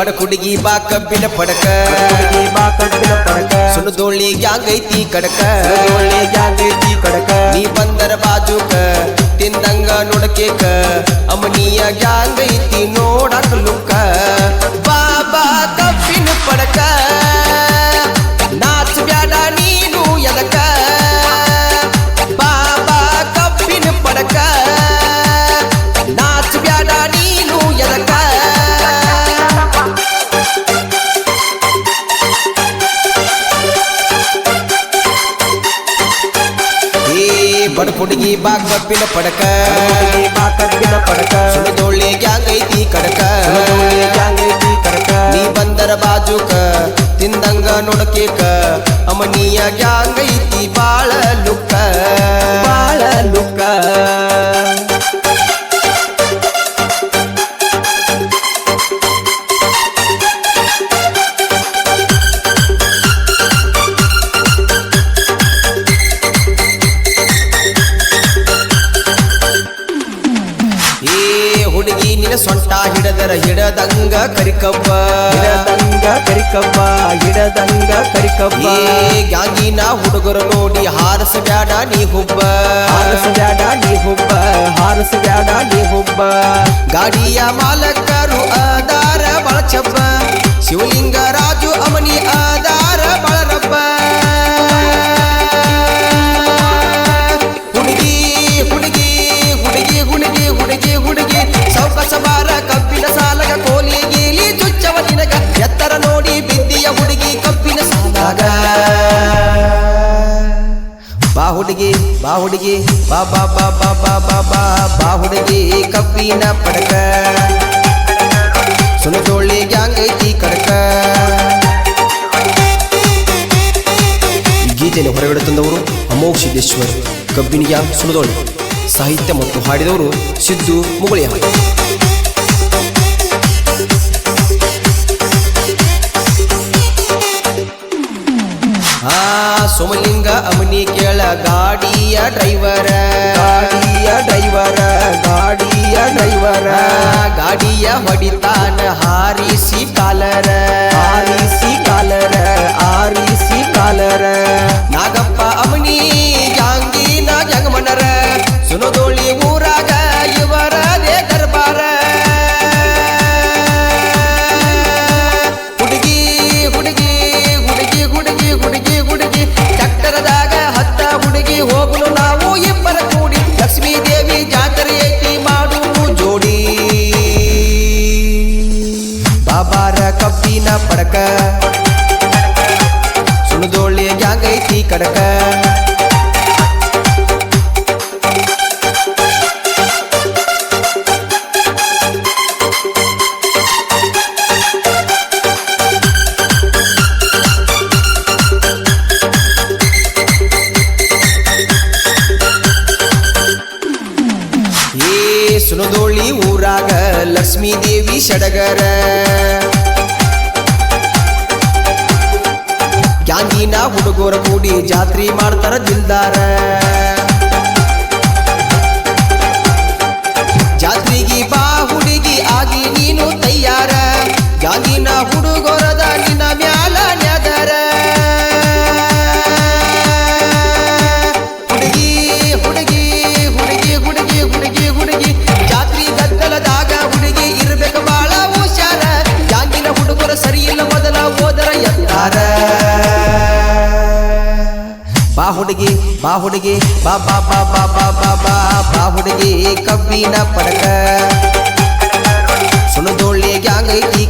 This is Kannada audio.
ಬಡ ಹುಡುಗಿ ಬಾ ಕಬ್ಬಿನ ಪಡಕ. ಬಾ ಕಬ್ಬಿನ ಪಡಕ. ಸುಣದೋಳಿ ಗ್ಯಾಂಗೈತಿ ಕಡಕ. ಒಳ್ಳೆ ಜಾಗೈತಿ ಕಡಕ. ನೀ ಬಂದರ ಬಾಜುಕ ತಿಂದಂಗ ನೋಡಕೇಕ. ಅಮನಿಯ ಗ್ಯಾಂಗೈತಿ ನೋಡಕ ಲುಕ್ಕ ಬಾಗ್ ಬಪ್ಪಿನ ಪಡಕ. ಬಾಕಪ್ಪಿನ ಪಡಕ ಸುಳದೋಳಿ ಗ್ಯಾಂಗ್ ಐತಿ ಕಡಕ. ಗ್ಯಾಂಗ್ ಐತಿ ಕಡಕ ನೀ ಬಂದರ ಬಾಜುಕ, ತಿಂದಂಗ ನೋಡಕೇಕ. ಅಮನಿಯ ಗ್ಯಾಂಗ್ ಐತಿ ಬಾಳ ಲುಕ್ ಸೊಂಟ ಹಿಡದರ ಹಿಡದಂಗ ಕರಿಕಪ್ಪ. ಹಿಡದಂಗ ಕರಿಕಪ್ಪ ಹಿಡದಂಗ ಕರಿಕಪ್ಪ. ಗ್ಯಾಂಗಿನ ಹುಡುಗರು ನೋಡಿ ಹಾರಸ ಬ್ಯಾಡ ನೀ ಹುಬ್ಬ. ಹಾರಸ ಬ್ಯಾಡ ನೀ ಹುಬ್ಬ ಹಾರಸ ಬ್ಯಾಡ ನೀ ಹುಬ್ಬ. ಗಾಡಿಯ ಮಾಲಕರು ಅದಾರ ಬಳಚಪ್ಪ. ಶಿವಲಿಂಗ ಹುಡುಗಿ ಬಾಹುಡಿಗೆ ಹುಡುಗಿ ಬಾ ಬಾ ಬಾ ಬಾ ಬಾ ಬಾ ಬಾ ಬಾ ಕಬ್ಬಿನ ಪಡಕ. ಸುನತೋಳಿ ಗ್ಯಾಂಗೈತಿ ಕಡಕ. ಗೀತೆಯನ್ನು ಹೊರಗಡೆ ತಂದವರು ಅಮೋಘ ಸಿದ್ದೇಶ್ವರ್, ಕಬ್ಬಿನ ಗ್ಯಾಂಗ್ ಸುನದೋಳಿ. ಸಾಹಿತ್ಯ ಮತ್ತು ಹಾಡಿದವರು ಸಿದ್ದು ಮುಗುಳಿಯ ಆ ಸೋಮಲಿಂಗ ಅಮನಿ காடிய டிரைவர காடிய டிரைவர காடிய டிரைவர காடிய வடித்தான ஹாரிசி காலர. ஹாரிசி காலர ஆரிசி காலர. நாகம் ಸುಣದೋಳಿಯ ಜಾಗ ಐತಿ ಕಡಕ. ಸುನದೋಳಿ ಊರಾಗ ಲಕ್ಷ್ಮೀ ದೇವಿ ಷಡಗರ ಹುಡುಗರ ಕೂಡಿ ಜಾತ್ರೆ ಮಾಡ್ತಾರ ದಿಲ್ದಾರ. ಬಾ ಹುಡುಗಿ ಬಾ ಹುಡುಗಿ, ಬಾ ಬಾ ಬಾ ಬಾ ಬಾ ಬಾ ಬಾ ಬಾ ಹುಡುಗಿ ಕಬ್ಬಿನ ಪಡಕ. ಸುಣದೋಳ್ಳಿ ಗ್ಯಾಂಗೈತಿ ಕಡಕ